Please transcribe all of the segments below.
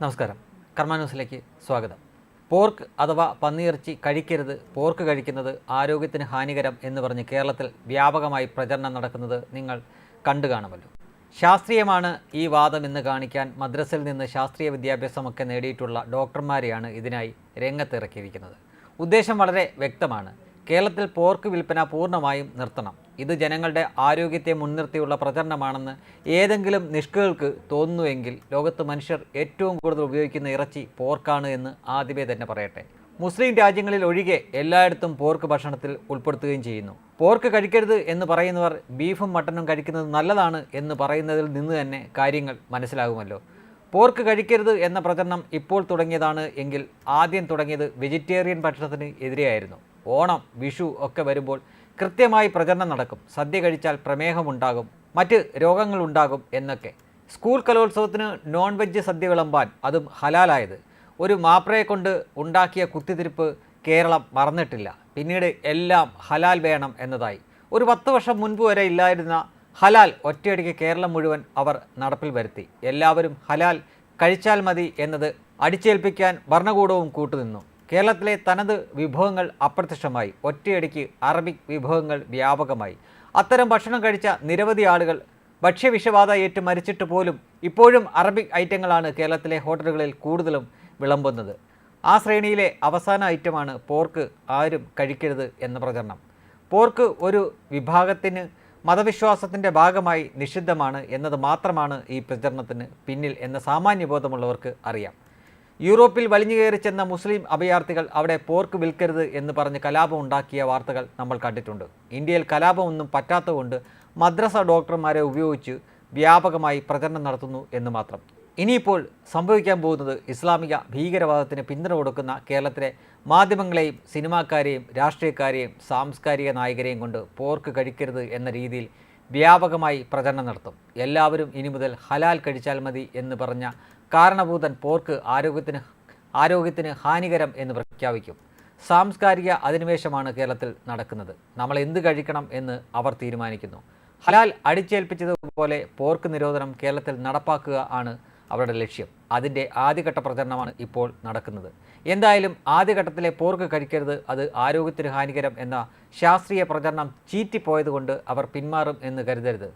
നമസ്കാരം. കർമാന്യൂസിലേക്ക് സ്വാഗതം. പോർക്ക് അഥവാ പന്നിയിറച്ചി കഴിക്കരുത് പോർക്ക് കഴിക്കുന്നത് ആരോഗ്യത്തിന് ഹാനികരം എന്ന് പറഞ്ഞ് കേരളത്തിൽ വ്യാപകമായി പ്രചരണം നടക്കുന്നത് നിങ്ങൾ കണ്ടു കാണുമല്ലോ. ശാസ്ത്രീയമാണ് ഈ വാദം എന്ന് കാണിക്കാൻ മദ്രസിൽ നിന്ന് ശാസ്ത്രീയ വിദ്യാഭ്യാസമൊക്കെ നേടിയിട്ടുള്ള ഡോക്ടർമാരെയാണ് ഇതിനായി രംഗത്തിറക്കിയിരിക്കുന്നത്. ഉദ്ദേശം വളരെ വ്യക്തമാണ്. കേരളത്തിൽ പോർക്ക് വിൽപ്പന പൂർണമായും നിർത്തണം. ഇത് ജനങ്ങളുടെ ആരോഗ്യത്തെ മുൻനിർത്തിയുള്ള പ്രചരണമാണെന്ന് ഏതെങ്കിലും നിഷ്കൾക്ക് തോന്നുന്നുവെങ്കിൽ ലോകത്ത് മനുഷ്യർ ഏറ്റവും കൂടുതൽ ഉപയോഗിക്കുന്ന ഇറച്ചി പോർക്കാണ് എന്ന് ആദ്യമേ തന്നെ പറയട്ടെ. മുസ്ലിം രാജ്യങ്ങളിൽ ഒഴികെ എല്ലായിടത്തും പോർക്ക് ഭക്ഷണത്തിൽ ഉൾപ്പെടുത്തുകയും ചെയ്യുന്നു. പോർക്ക് കഴിക്കരുത് എന്ന് പറയുന്നവർ ബീഫും മട്ടനും കഴിക്കുന്നത് നല്ലതാണ് എന്ന് പറയുന്നതിൽ നിന്ന് തന്നെ കാര്യങ്ങൾ മനസ്സിലാകുമല്ലോ. പോർക്ക് കഴിക്കരുത് എന്ന പ്രചരണം ഇപ്പോൾ തുടങ്ങിയതാണ് എങ്കിൽ ആദ്യം തുടങ്ങിയത് വെജിറ്റേറിയൻ ഭക്ഷണത്തിന് എതിരെയായിരുന്നു. ഓണം വിഷു ഒക്കെ വരുമ്പോൾ കൃത്യമായി പ്രചരണം നടക്കും. സദ്യ കഴിച്ചാൽ പ്രമേഹമുണ്ടാകും മറ്റ് രോഗങ്ങളുണ്ടാകും എന്നൊക്കെ. സ്കൂൾ കലോത്സവത്തിന് നോൺ വെജ് സദ്യ വിളമ്പാൻ അതും ഹലാലായത്. ഒരു മാപ്രയെ കൊണ്ട് ഉണ്ടാക്കിയ കുത്തിത്തിരിപ്പ് കേരളം മറന്നിട്ടില്ല. പിന്നീട് എല്ലാം ഹലാൽ വേണം എന്നതായി. ഒരു പത്ത് വർഷം മുൻപ് വരെ ഇല്ലായിരുന്ന ഹലാൽ ഒറ്റയടിക്ക് കേരളം മുഴുവൻ അവർ നടപ്പിൽ വരുത്തി. എല്ലാവരും ഹലാൽ കഴിച്ചാൽ മതി എന്നത് അടിച്ചേൽപ്പിക്കാൻ ഭരണകൂടവും കൂട്ടുനിന്നു. കേരളത്തിലെ തനത് വിഭവങ്ങൾ അപ്രത്യക്ഷമായി. ഒറ്റയടിക്ക് അറബിക് വിഭവങ്ങൾ വ്യാപകമായി. അത്തരം ഭക്ഷണം കഴിച്ച നിരവധി ആളുകൾ ഭക്ഷ്യവിഷബാധ ഏറ്റ് മരിച്ചിട്ട് പോലും ഇപ്പോഴും അറബിക് ഐറ്റങ്ങളാണ് കേരളത്തിലെ ഹോട്ടലുകളിൽ കൂടുതലും വിളമ്പുന്നത്. ആ ശ്രേണിയിലെ അവസാന ഐറ്റമാണ് പോർക്ക് ആരും കഴിക്കരുത് എന്ന പ്രചരണം. പോർക്ക് ഒരു വിഭാഗത്തിന് മതവിശ്വാസത്തിന്റെ ഭാഗമായി നിഷിദ്ധമാണ് എന്നത് മാത്രമാണ് ഈ പ്രചരണത്തിന് പിന്നിൽ എന്ന സാമാന്യബോധമുള്ളവർക്ക് അറിയാം. യൂറോപ്പിൽ വലിഞ്ഞു കയറി ചെന്ന മുസ്ലിം അഭയാർത്ഥികൾ അവിടെ പോർക്ക് വിൽക്കരുത് എന്ന് പറഞ്ഞ് കലാപം ഉണ്ടാക്കിയ വാർത്തകൾ നമ്മൾ കണ്ടിട്ടുണ്ട്. ഇന്ത്യയിൽ കലാപമൊന്നും പറ്റാത്തതുകൊണ്ട് മദ്രസ ഡോക്ടർമാരെ ഉപയോഗിച്ച് വ്യാപകമായി പ്രചരണം നടത്തുന്നു എന്ന് മാത്രം. ഇനിയിപ്പോൾ സംഭവിക്കാൻ പോകുന്നത് ഇസ്ലാമിക ഭീകരവാദത്തിന് പിന്തുണ കൊടുക്കുന്ന കേരളത്തിലെ മാധ്യമങ്ങളെയും സിനിമാക്കാരെയും രാഷ്ട്രീയക്കാരെയും സാംസ്കാരിക നായകരെയും കൊണ്ട് പോർക്ക് കഴിക്കരുത് എന്ന രീതിയിൽ വ്യാപകമായി പ്രചരണം നടത്തും. എല്ലാവരും ഇനി മുതൽ ഹലാൽ കഴിച്ചാൽ മതി എന്ന് പറഞ്ഞ കാരണഭൂതൻ പോർക്ക് ആരോഗ്യത്തിന് ആരോഗ്യത്തിന് ഹാനികരം എന്ന് പ്രഖ്യാപിക്കും. സാംസ്കാരിക അധിനിവേശമാണ് കേരളത്തിൽ നടക്കുന്നത്. നമ്മൾ എന്ത് കഴിക്കണം എന്ന് അവർ തീരുമാനിക്കുന്നു. ഹലാൽ അടിച്ചേൽപ്പിച്ചതുപോലെ പോർക്ക് നിരോധനം കേരളത്തിൽ നടപ്പാക്കുക ആണ് അവരുടെ ലക്ഷ്യം. അതിന്റെ ആദ്യഘട്ട പ്രചരണമാണ് ഇപ്പോൾ നടക്കുന്നത്. എന്തായാലും ആദ്യഘട്ടത്തിലെ പോർക്ക് കഴിക്കരുത്. അത് ആരോഗ്യത്തിന് ഹാനികരം എന്ന ശാസ്ത്രീയ പ്രചരണം ചീറ്റിപ്പോയതുകൊണ്ട് അവർ പിന്മാറും എന്ന് കരുതരുത്.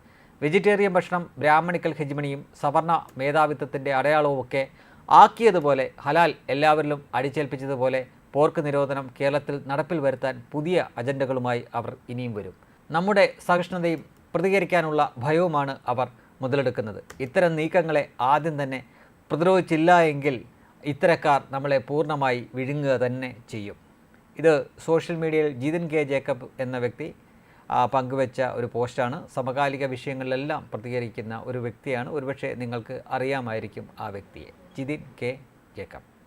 വെജിറ്റേറിയൻ ഭക്ഷണം ബ്രാഹ്മണിക്കൽ ഹെജ്മണിയും സവർണ മേധാവിത്വത്തിന്റെ അടയാളവുമൊക്കെ ആക്കിയതുപോലെ ഹലാൽ എല്ലാവരിലും അടിച്ചേൽപ്പിച്ചതുപോലെ പോർക്ക് നിരോധനം കേരളത്തിൽ നടപ്പിൽ വരുത്താൻ പുതിയ അജണ്ടകളുമായി അവർ ഇനിയും വരും. നമ്മുടെ സഹിഷ്ണുതയും പ്രതികരിക്കാനുള്ള ഭയവുമാണ് അവർ മുതലെടുക്കുന്നത്. ഇത്തരം നീക്കങ്ങളെ ആദ്യം തന്നെ പ്രതിരോധിച്ചില്ല എങ്കിൽ ഇത്തരക്കാർ നമ്മളെ പൂർണമായി വിഴുങ്ങുക തന്നെ ചെയ്യും. ഇത് സോഷ്യൽ മീഡിയയിൽ ജീതൻ കെ ജേക്കബ് എന്ന വ്യക്തി പങ്കുവെച്ച ഒരു പോസ്റ്റാണ്. സമകാലിക വിഷയങ്ങളിലെല്ലാം പ്രതികരിക്കുന്ന ഒരു വ്യക്തിയാണ്. ഒരുപക്ഷെ നിങ്ങൾക്ക് അറിയാമായിരിക്കും ആ വ്യക്തിയെ. ജിതിൻ കെ. ജേക്കബ്.